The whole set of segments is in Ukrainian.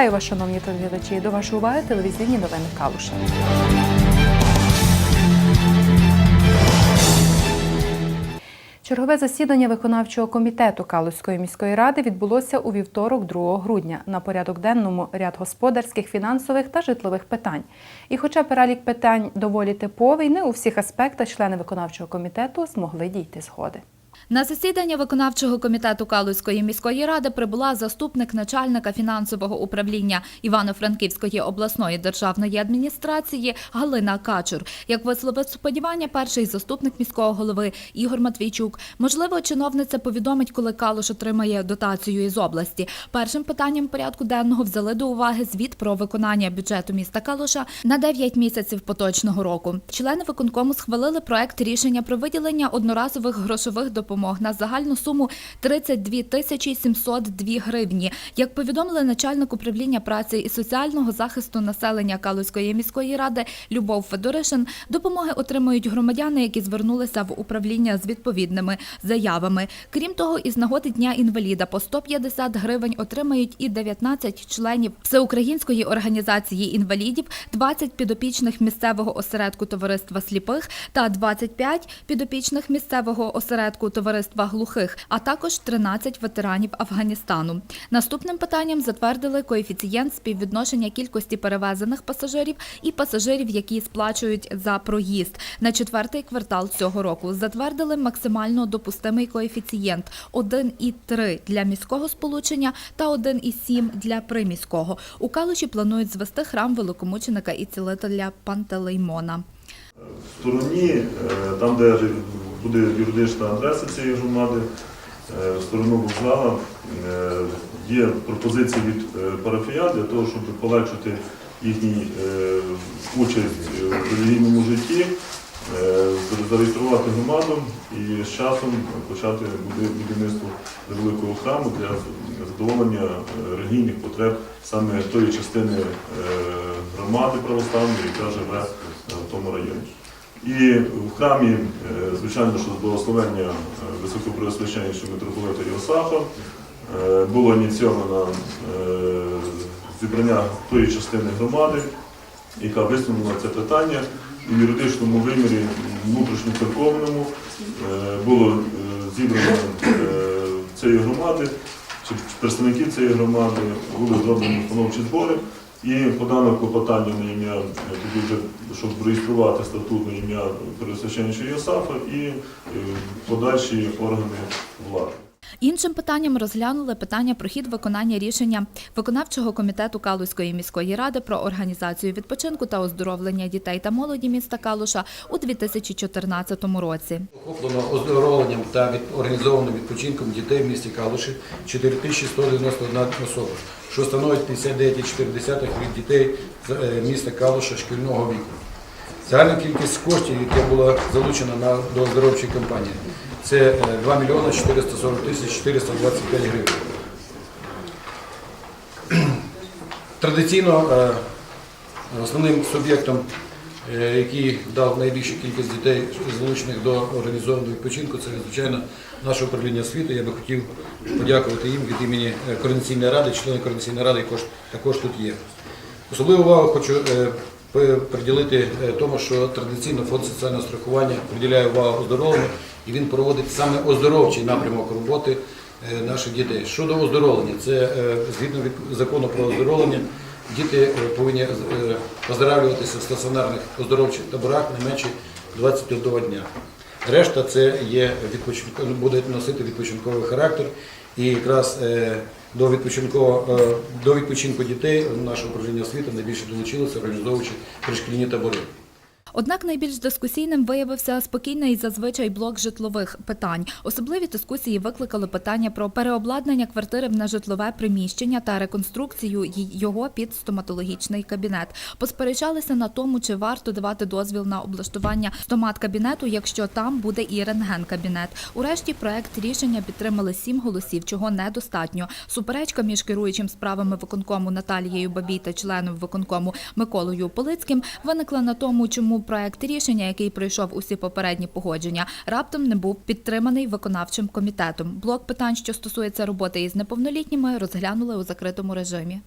Вітаю вас, шановні телеглядачі. До вашої уваги телевізійні новини Калуша. Чергове засідання виконавчого комітету Калузької міської ради відбулося у вівторок, 2 грудня. На порядок денному ряд господарських, фінансових та житлових питань. І хоча перелік питань доволі типовий, не у всіх аспектах члени виконавчого комітету змогли дійти згоди. На засідання виконавчого комітету Калузької міської ради прибула заступник начальника фінансового управління Івано-Франківської обласної державної адміністрації Галина Качур. Як висловив сподівання, перший заступник міського голови Ігор Матвійчук. Можливо, чиновниця повідомить, коли Калуш отримає дотацію із області. Першим питанням порядку денного взяли до уваги звіт про виконання бюджету міста Калуша на 9 місяців поточного року. Члени виконкому схвалили проект рішення про виділення одноразових грошових допомог на загальну суму 32 тисячі 702 гривні. Як повідомили начальник управління праці і соціального захисту населення Калузької міської ради Любов Федоришин, допомоги отримують громадяни, які звернулися в управління з відповідними заявами. Крім того, із нагоди дня інваліда по 150 гривень отримають і 19 членів всеукраїнської організації інвалідів, 20 підопічних місцевого осередку товариства сліпих та 25 підопічних місцевого осередку товариства глухих, а також 13 ветеранів Афганістану. Наступним питанням затвердили коефіцієнт співвідношення кількості перевезених пасажирів і пасажирів, які сплачують за проїзд на четвертий квартал цього року. Затвердили максимально допустимий коефіцієнт 1,3 для міського сполучення та 1,7 для приміського. У Калуші планують звести храм великомученика і цілителя Пантелеймона. В стороні, е, там, де буде юридична адреса цієї громади, е, сторону вокзала, е, є пропозиції від е, парафіян для того, щоб полегшити їхній участь в релігійному житті, зареєструвати громаду і з часом почати будівництво великого храму для задоволення релігійних потреб саме тої частини громади православної, яка живе в тому районі. І в храмі, е, звичайно, що з благословення е, високопреосвященнішого митрополита Йосафа е, було ініційовано зібрання тої частини громади, яка висунула це питання. В юридичному вимірі внутрішньоцерковному було зібрано цієї громади, чи представники цієї громади, були зроблені установчі збори. І подано клопотання на ім'я, е, тоді вже, щоб реєструвати статут на ім'я Пересвященнича Йосафа і е, подальші органи влади. Іншим питанням розглянули питання про хід виконання рішення виконавчого комітету Калузької міської ради про організацію відпочинку та оздоровлення дітей та молоді міста Калуша у 2014 році. Охоплено оздоровленням та від, організованим відпочинком дітей в місті Калуші 4191 особа, що становить 59,4 від дітей е, міста Калуша шкільного віку. Загальна кількість коштів, яка була залучена на, до оздоровчої кампанії, це е, 2 мільйони 440 тисяч 425 гривень. Традиційно е, основним суб'єктом, е, який дав найбільшу кількість дітей, залучених до організованого відпочинку, це звичайно наше управління освіти. Я би хотів подякувати їм від імені е, координаційної ради, члени координаційної ради також, тут є. Особливу увагу хочу е, приділити е, тому, що традиційно фонд соціального страхування приділяє увагу оздоровленню, і він проводить саме оздоровчий напрямок роботи е, наших дітей. Щодо оздоровлення, це е, згідно від закону про оздоровлення, діти е, повинні оздоравлюватися в стаціонарних оздоровчих таборах не менше 21 дня. Решта це є буде носити відпочинковий характер. І якраз до до відпочинку дітей наше управління освіти найбільше долучилося, організовуючи пришкільні табори. Однак найбільш дискусійним виявився спокійний зазвичай блок житлових питань. Особливі дискусії викликали питання про переобладнання квартири в нежитлове приміщення та реконструкцію його під стоматологічний кабінет. Посперечалися на тому, чи варто давати дозвіл на облаштування стомат-кабінету, якщо там буде і рентген-кабінет. Урешті проект рішення підтримали сім голосів, чого недостатньо. Суперечка між керуючим справами виконкому Наталією Бабій та членом виконкому Миколою Полицьким виникла на тому, чому тому проект рішення, який пройшов усі попередні погодження, раптом не був підтриманий виконавчим комітетом. Блок питань, що стосується роботи із неповнолітніми, розглянули у закритому режимі.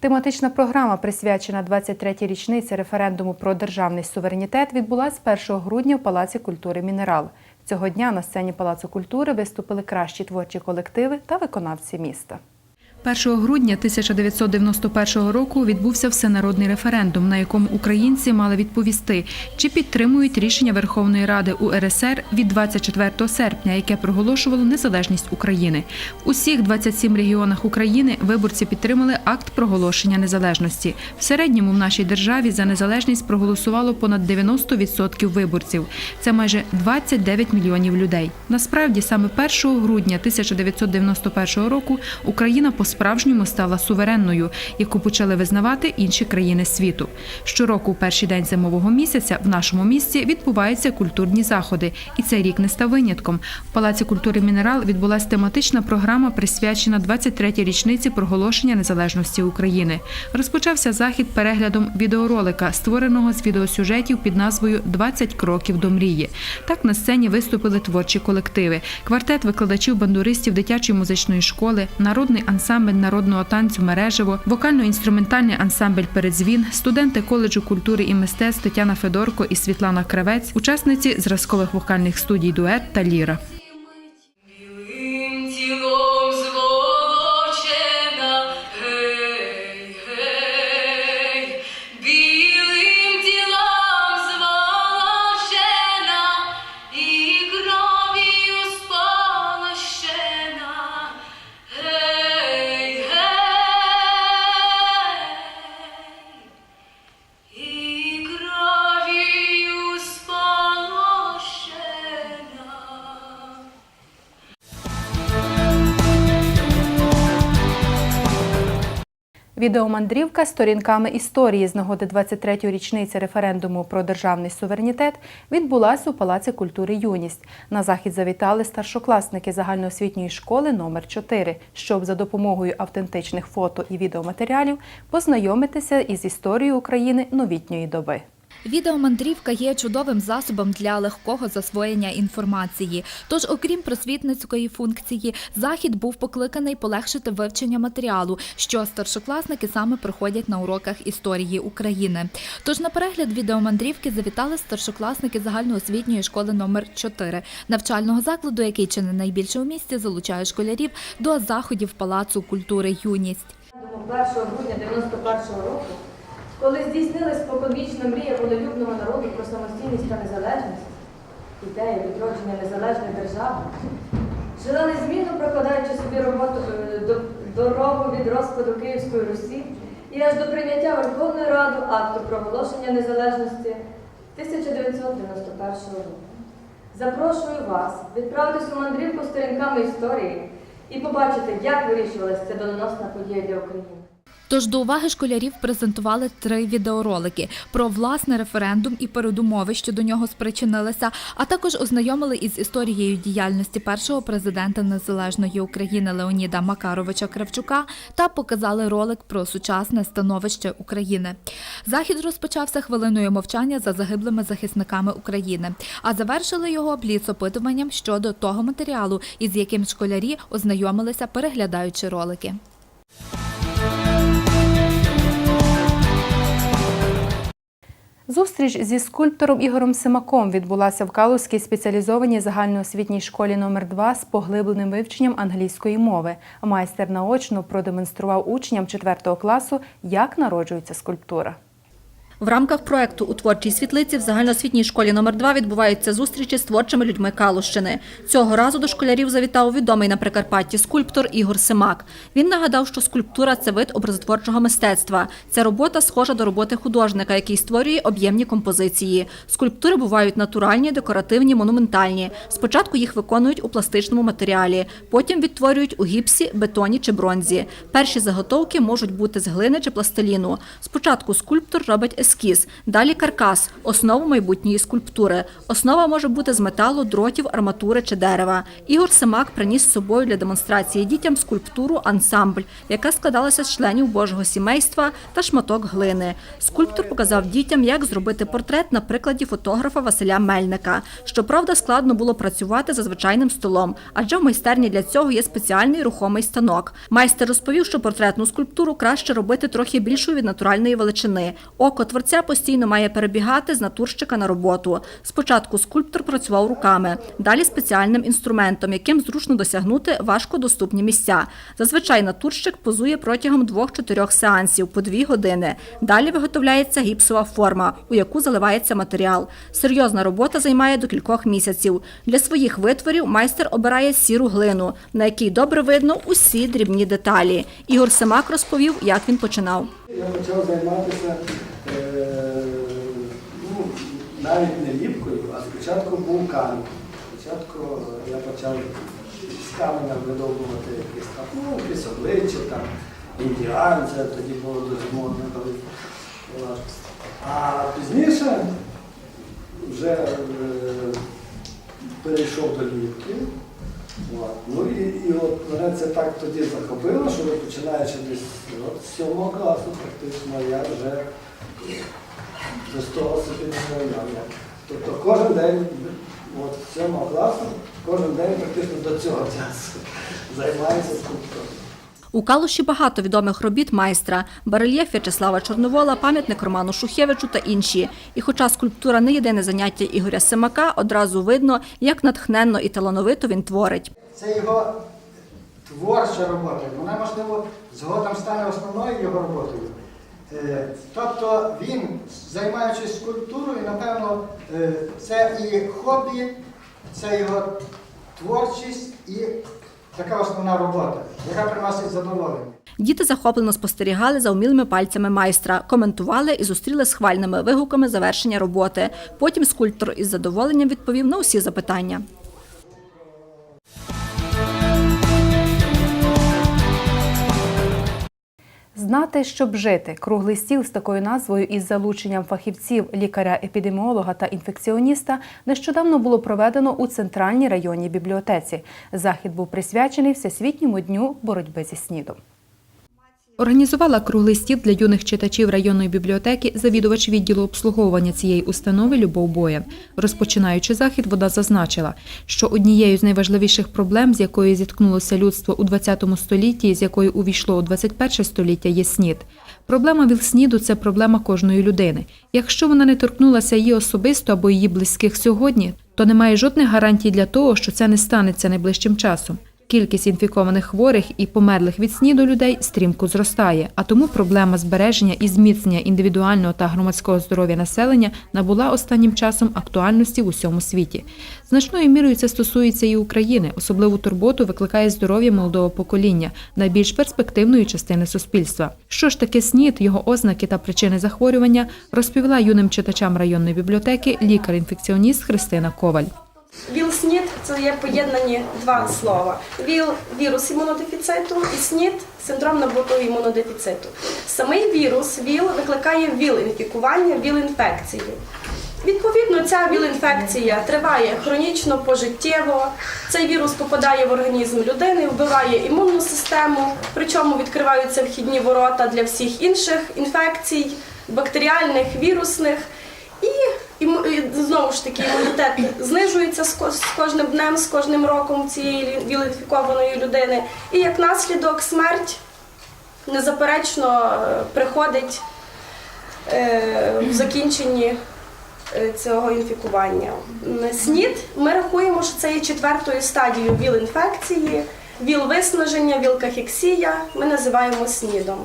Тематична програма, присвячена 23-й річниці референдуму про державний суверенітет, відбулася 1 грудня в Палаці культури Мінерал. Цього дня на сцені Палацу культури виступили кращі творчі колективи та виконавці міста. 1 грудня 1991 року відбувся всенародний референдум, на якому українці мали відповісти, чи підтримують рішення Верховної Ради УРСР від 24 серпня, яке проголошувало незалежність України. В усіх 27 регіонах України виборці підтримали акт проголошення незалежності. В середньому в нашій державі за незалежність проголосувало понад 90% виборців. Це майже 29 мільйонів людей. Насправді, саме 1 грудня 1991 року Україна по-справжньому стала суверенною, яку почали визнавати інші країни світу. Щороку, у перший день зимового місяця, в нашому місті відбуваються культурні заходи, і цей рік не став винятком. В Палаці культури Мінерал відбулася тематична програма, присвячена 23-й річниці проголошення незалежності України. Розпочався захід переглядом відеоролика, створеного з відеосюжетів під назвою «20 кроків до мрії. Так на сцені виступили творчі колективи, квартет викладачів бандуристів дитячої музичної школи, народний ансамбль народного танцю Мережево, вокально-інструментальний ансамбль Передзвін, студенти коледжу культури і мистецтв Тетяна Федорко і Світлана Кравець, учасниці зразкових вокальних студій Дует та Ліра. Відеомандрівка сторінками історії з нагоди 23-ї річниці референдуму про державний суверенітет відбулася у Палаці культури Юність. На захід завітали старшокласники загальноосвітньої школи номер 4 щоб за допомогою автентичних фото і відеоматеріалів познайомитися із історією України новітньої доби. Відеомандрівка є чудовим засобом для легкого засвоєння інформації. Тож, окрім просвітницької функції, захід був покликаний полегшити вивчення матеріалу, що старшокласники саме проходять на уроках історії України. Тож на перегляд відеомандрівки завітали старшокласники загальноосвітньої школи номер 4 навчального закладу, який чи не найбільше у місті залучає школярів до заходів Палацу культури Юність. 1 грудня 91 року, коли здійснилась споконвічна мрія волелюбного народу про самостійність та незалежність, ідея відродження незалежної держави, жила незмінно прокладаючи собі роботу, е, дорогу від розпаду Київської Русі і аж до прийняття Верховною Радою акту проголошення незалежності 1991 року. Запрошую вас відправитись у мандрівку сторінками історії і побачити, як вирішувалася ця доленосна подія для України. Тож до уваги школярів презентували три відеоролики про власний референдум і передумови, що до нього спричинилися, а також ознайомили із історією діяльності першого президента незалежної України Леоніда Макаровича Кравчука та показали ролик про сучасне становище України. Захід розпочався хвилиною мовчання за загиблими захисниками України, а завершили його бліц-опитуванням щодо того матеріалу, із яким школярі ознайомилися, переглядаючи ролики. Зустріч зі скульптором Ігорем Симаком відбулася в Калузькій спеціалізованій загальноосвітній школі номер 2 з поглибленим вивченням англійської мови. Майстер наочно продемонстрував учням 4 класу, як народжується скульптура. В рамках проекту у творчій світлиці в загальноосвітній школі номер 2 відбуваються зустрічі з творчими людьми Калущини. Цього разу до школярів завітав відомий на Прикарпатті скульптор Ігор Симак. Він нагадав, що скульптура це вид образотворчого мистецтва. Ця робота схожа до роботи художника, який створює об'ємні композиції. Скульптури бувають натуральні, декоративні, монументальні. Спочатку їх виконують у пластичному матеріалі, потім відтворюють у гіпсі, бетоні чи бронзі. Перші заготовки можуть бути з глини чи пластиліну. Спочатку скульптор робить ескіз далі каркас, основу майбутньої скульптури. Основа може бути з металу, дротів, арматури чи дерева. Ігор Семак приніс з собою для демонстрації дітям скульптуру ансамбль, яка складалася з членів Божого сімейства та шматок глини. Скульптор показав дітям, як зробити портрет на прикладі фотографа Василя Мельника. Щоправда, складно було працювати за звичайним столом, адже в майстерні для цього є спеціальний рухомий станок. Майстер розповів, що портретну скульптуру краще робити трохи більшою від натуральної величини. Око творця постійно має перебігати з натурщика на роботу. Спочатку скульптор працював руками, далі спеціальним інструментом, яким зручно досягнути важкодоступні місця. Зазвичай натурщик позує протягом двох-чотирьох сеансів по дві години. Далі виготовляється гіпсова форма, у яку заливається матеріал. Серйозна робота займає до кількох місяців. Для своїх витворів майстер обирає сіру глину, на якій добре видно усі дрібні деталі. Ігор Семак розповів, як він починав. Я почав займатися навіть не ліпкою, а спочатку був камінь. Спочатку я почав з каменя видобувати якісь там, ну, якісь обличчя, там, індіанця, тоді було дуже модно. коли. А пізніше вже е, перейшов до ліпки. Ну і, і от мене це так тоді захопило, що починаючи десь з сьомого класу, практично я вже до того собі не уявляв. Тобто кожен день, от з сьомого класу, кожен день практично до цього часу займаюся скульптурою. У Калуші багато відомих робіт майстра – барельєф В'ячеслава Чорновола, пам'ятник Роману Шухевичу та інші. І хоча скульптура не єдине заняття Ігоря Семака, одразу видно, як натхненно і талановито він творить. Це його творча робота. Вона, можливо, згодом стане основною його роботою. Е, Тобто він, займаючись скульптурою, напевно, е, це і хобі, це його творчість і така основна робота, яка приносить задоволення. Діти захоплено спостерігали за умілими пальцями майстра, коментували і зустріли схвальними вигуками завершення роботи. Потім скульптор із задоволенням відповів на усі запитання. Знати, щоб жити. Круглий стіл з такою назвою із залученням фахівців, лікаря-епідеміолога та інфекціоніста нещодавно було проведено у центральній районній бібліотеці. Захід був присвячений Всесвітньому дню боротьби зі СНІДом. Організувала круглий стіл для юних читачів районної бібліотеки завідувач відділу обслуговування цієї установи Любов Боян. Розпочинаючи захід, вона зазначила, що однією з найважливіших проблем, з якою зіткнулося людство у ХХ столітті, з якою увійшло у XXI століття, є СНІД. Проблема ВІЛ-СНІДу – це проблема кожної людини. Якщо вона не торкнулася її особисто або її близьких сьогодні, то немає жодних гарантій для того, що це не станеться найближчим часом. Кількість інфікованих хворих і померлих від СНІДу людей стрімко зростає, а тому проблема збереження і зміцнення індивідуального та громадського здоров'я населення набула останнім часом актуальності в усьому світі. Значною мірою це стосується і України. Особливу турботу викликає здоров'я молодого покоління, найбільш перспективної частини суспільства. Що ж таке СНІД, його ознаки та причини захворювання, розповіла юним читачам районної бібліотеки лікар-інфекціоніст Христина Коваль. ВІЛ-СНІД – це є поєднані два слова. ВІЛ – вірус імунодефіциту і СНІД – синдром набутого імунодефіциту. Самий вірус ВІЛ викликає ВІЛ-інфікування, ВІЛ-інфекцію. Відповідно, ця ВІЛ-інфекція триває хронічно, пожиттєво. Цей вірус попадає в організм людини, вбиває імунну систему, причому відкриваються вхідні ворота для всіх інших інфекцій, бактеріальних, вірусних. І іму- і знову ж таки імунітет знижується з з кожним днем, з кожним роком цієї віл-інфікованої людини. І як наслідок смерть незаперечно е, приходить е, в закінченні е, цього інфікування. СНІД ми рахуємо, що це є четвертою стадією ВІЛ-інфекції, ВІЛ-виснаження, ВІЛ-кахексія. Ми називаємо СНІДом.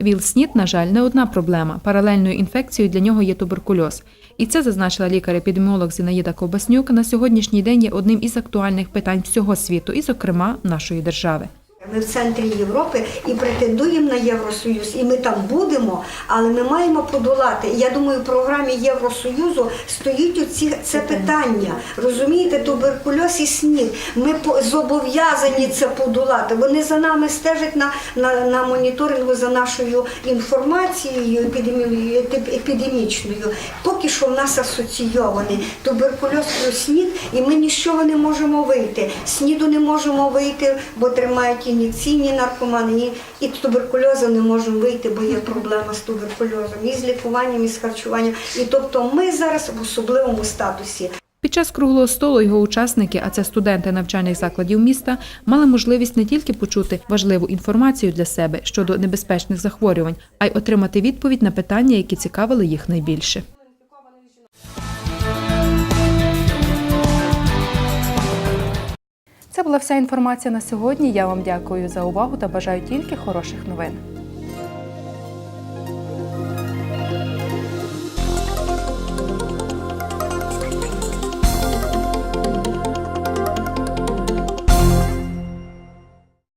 ВІЛ-СНІД, на жаль, не одна проблема. Паралельною інфекцією для нього є туберкульоз. І це зазначила лікар-епідеміолог Зінаїда Ковбаснюк. На сьогоднішній день є одним із актуальних питань всього світу, і, зокрема, нашої держави. Ми в центрі Європи і претендуємо на Євросоюз, і ми там будемо, але ми маємо подолати. І я думаю, в програмі Євросоюзу стоїть оці це питання. Розумієте, туберкульоз і СНІД. Ми зобов'язані це подолати. Вони за нами стежать на, на, на моніторингу за нашою інформацією епідемі- епідемічною. Поки що в нас асоційований туберкульоз плюс СНІД, і ми ні з чого не можемо вийти. СНІДу не можемо вийти, бо тримають ін'єкційні наркомани, і, і туберкульозу не можемо вийти, бо є проблема з туберкульозом, і з лікуванням, і з харчуванням. І тобто ми зараз в особливому статусі. Під час круглого столу його учасники, а це студенти навчальних закладів міста, мали можливість не тільки почути важливу інформацію для себе щодо небезпечних захворювань, а й отримати відповідь на питання, які цікавили їх найбільше. Це була вся інформація на сьогодні. Я вам дякую за увагу та бажаю тільки хороших новин.